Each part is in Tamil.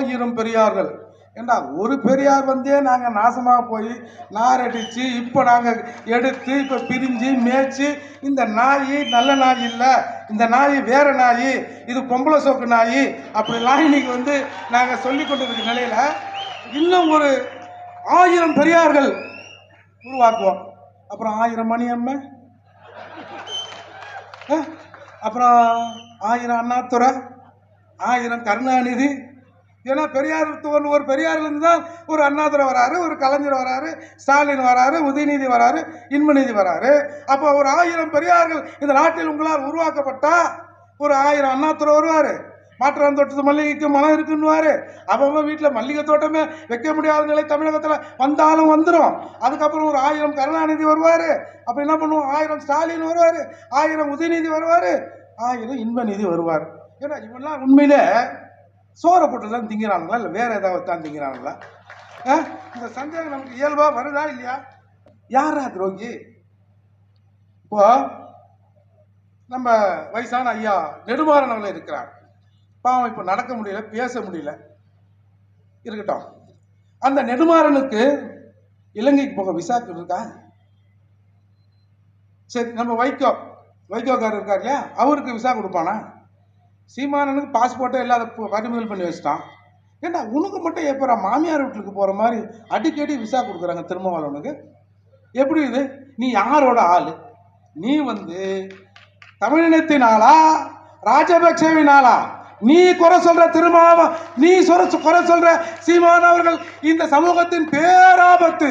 ஆயிரம் பெரியார்கள். ஏண்டா ஒரு பெரியார் வந்தே நாங்கள் நாசமாக போய் நார் அடித்து இப்போ நாங்கள் எடுத்து இப்போ பிரிஞ்சு மேய்ச்சி இந்த நாய் நல்ல நாய் இல்லை இந்த நாய் வேற நாய் இது பொம்பளை சோக்கு நாய் அப்படிலாம் இன்னைக்கு வந்து நாங்கள் சொல்லி கொண்டிருக்க நிலையில் இன்னும் ஒரு ஆயிரம் பெரியார்கள் உருவாக்குவோம். அப்புறம் ஆயிரம் மணி அம்மை? அப்புறம் ஆயிரம் அண்ணாதுரை ஆயிரம் கருணாநிதி ஏன்னா பெரியார் தோன் ஒரு பெரியார்லேருந்து தான் ஒரு அண்ணாதுரை வராரு ஒரு கலைஞர் வராரு ஸ்டாலின் வராரு உதயநிதி வராரு இன்பநிதி வராரு. அப்போ ஒரு ஆயிரம் பெரியார்கள் இந்த நாட்டில் உங்களால் உருவாக்கப்பட்டால் ஒரு ஆயிரம் அண்ணாதுரை வருவார். மாற்றான் தோட்டத்து மல்லிகைக்கு மனம் இருக்குன்னுவாரு. அவங்க வீட்டில் மல்லிகை தோட்டமே வைக்க முடியாத நிலை தமிழகத்தில் வந்தாலும் வந்துடும் அதுக்கப்புறம் ஒரு ஆயிரம் கருணாநிதி வருவார். அப்போ என்ன பண்ணுவோம்? ஆயிரம் ஸ்டாலின் வருவார். ஆயிரம் உதயநிதி வருவார். ஆயிரம் இன்பநிதி வருவார். ஏன்னா இவெல்லாம் உண்மையிலே சோறை போட்டு தான் திங்கிறானுங்களா? இல்லை வேற ஏதாவது தான் திங்கிறானுங்களா? ஆ? இந்த சந்தேகம் நமக்கு இயல்பாக வருதா இல்லையா? யாரா துரோகி? இப்போ நம்ம வயசான ஐயா நெடுமாறன் அவர்கள் இருக்கிறார் பாவம் இப்போ நடக்க முடியல பேச முடியல. இருக்கட்டும். அந்த நெடுமாறனுக்கு இலங்கைக்கு போக விசாக்கு இருக்கா? சரி நம்ம வைகோ வைகோக்காரர் இருக்கார் இல்லையா? அவருக்கு விசா கொடுப்பானா? சீமானனுக்கு பாஸ்போர்ட்டே இல்லாத பறிமுதல் பண்ணி வச்சிட்டான். ஏண்டா உனக்கு மட்டும் எப்போ மாமியார் வீட்டுக்கு போகிற மாதிரி அடிக்கடி விசா கொடுக்குறாங்க திருமாவளவனுக்கு? எப்படி இது? நீ யாரோட ஆள்? நீ வந்து தமிழினத்தினாலா ராஜபக்சேவினாலா? நீ குறை சொல்ற திருமாவ நீ சொர குறை சொல்ற சீமான் அவர்கள் இந்த சமூகத்தின் பேராபத்து.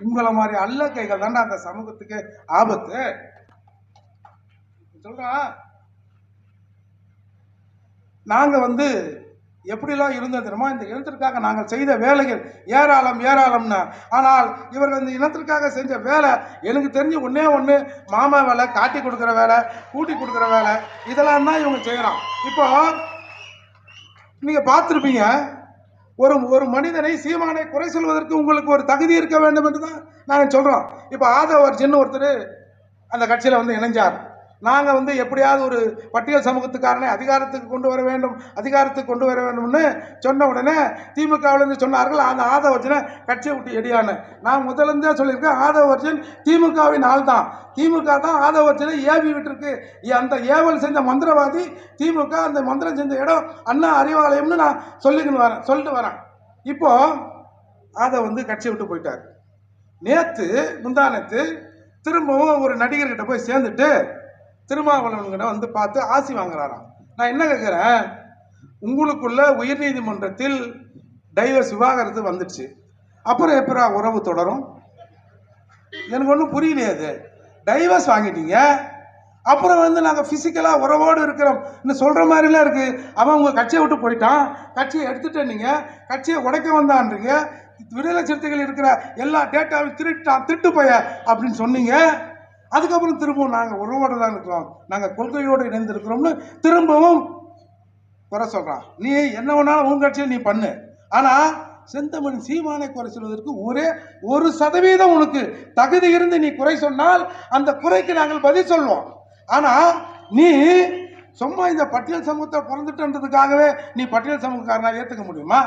உங்களை மாதிரி அல்ல கைகள் தாண்டா அந்த சமூகத்துக்கு ஆபத்து. சொல்றா. நாங்கள் வந்து எப்படிலாம் இருந்தோம் தெரியுமா? இந்த இனத்திற்காக நாங்கள் செய்த வேலைகள் ஏராளம் ஏராளம்னு. ஆனால் இவர்கள் இந்த இனத்திற்காக செஞ்ச வேலை எனக்கு தெரிஞ்சு ஒன்றே ஒன்று மாமா வேலை காட்டி கொடுக்குற வேலை கூட்டி கொடுக்குற வேலை இதெல்லாம் தான் இவங்க செய்கிறான் இப்போ நீங்கள் பார்த்துருப்பீங்க ஒரு ஒரு மனிதனை சீமானை குறை சொல்வதற்கு உங்களுக்கு ஒரு தகுதி இருக்க வேண்டும் என்று தான் நாங்கள் சொல்கிறோம் இப்போ ஆதவர் சின்ன ஒருத்தர் அந்த கட்சியில் வந்து இணைஞ்சார். நாங்கள் வந்து எப்படியாவது ஒரு பட்டியல் சமூகத்துக்காரனை அதிகாரத்துக்கு கொண்டு வர வேண்டும் அதிகாரத்துக்கு கொண்டு வர வேண்டும்னு சொன்ன உடனே திமுகவிலேருந்து சொன்னார்கள். அந்த ஆதவர்ஜனை கட்சியை விட்டு எடியான்னு நான் முதலேருந்தே சொல்லியிருக்கேன் ஆதவர்ஜன் திமுகவின் ஆள் தான் திமுக தான் ஆதவர்ஜனை ஏவி விட்டுருக்கு. அந்த ஏவல் செஞ்ச மந்திரவாதி திமுக அந்த மந்திரம் செஞ்ச இடம் அண்ணா அறிவாலயம்னு நான் சொல்லிக்கின்னு வரேன் சொல்லிட்டு வரேன். இப்போது அதை வந்து கட்சியை விட்டு போயிட்டார். நேற்று முந்தானத்து திரும்பவும் ஒரு நடிகர்கிட்ட போய் சேர்ந்துட்டு திருமாவளவன்கிட்ட வந்து பார்த்து ஆசி வாங்குறாராம். நான் என்ன கேட்குறேன்? உங்களுக்குள்ள உயர்நீதிமன்றத்தில் டைவர்ஸ் விவாகரத்து வந்துடுச்சு. அப்புறம் எப்பரா உறவு தொடரும்? எனக்கு ஒன்றும் புரியலையாது டைவர்ஸ் வாங்கிட்டீங்க. அப்புறம் வந்து நாங்கள் ஃபிசிக்கலாக உறவோடு இருக்கிறோம். இன்னும் சொல்கிற மாதிரிலாம் இருக்குது அவன் உங்கள் கட்சியை விட்டு போயிட்டான். கட்சியை எடுத்துட்டு நீங்கள் கட்சியை உடைக்க வந்தான்றீங்க. விடுதலை சிறுத்தைகள் இருக்கிற எல்லா டேட்டாவையும் திருட்டான் திருட்டு போய அப்படின்னு சொன்னீங்க. அதுக்கப்புறம் திரும்பவும் நாங்கள் உறவோடு தான் இருக்கிறோம். நாங்கள் கொள்கையோடு இணைந்திருக்கிறோம்னு திரும்பவும் குறை சொல்கிறான் நீ என்ன வேணாலும் உன் கட்சியை நீ பண்ணு. ஆனால் செந்தமன் சீமானை குறை சொல்வதற்கு ஒரே ஒரு சதவீதம் உனக்கு தகுதி இருந்து நீ குறை சொன்னால் அந்த குறைக்கு நாங்கள் பதில் சொல்வோம் ஆனால் நீ சும்மா இந்த பட்டியல் சமூகத்தை பிறந்துட்டன்றதுக்காகவே நீ பட்டியல் சமூகக்காரனாக ஏற்றுக்க முடியுமா?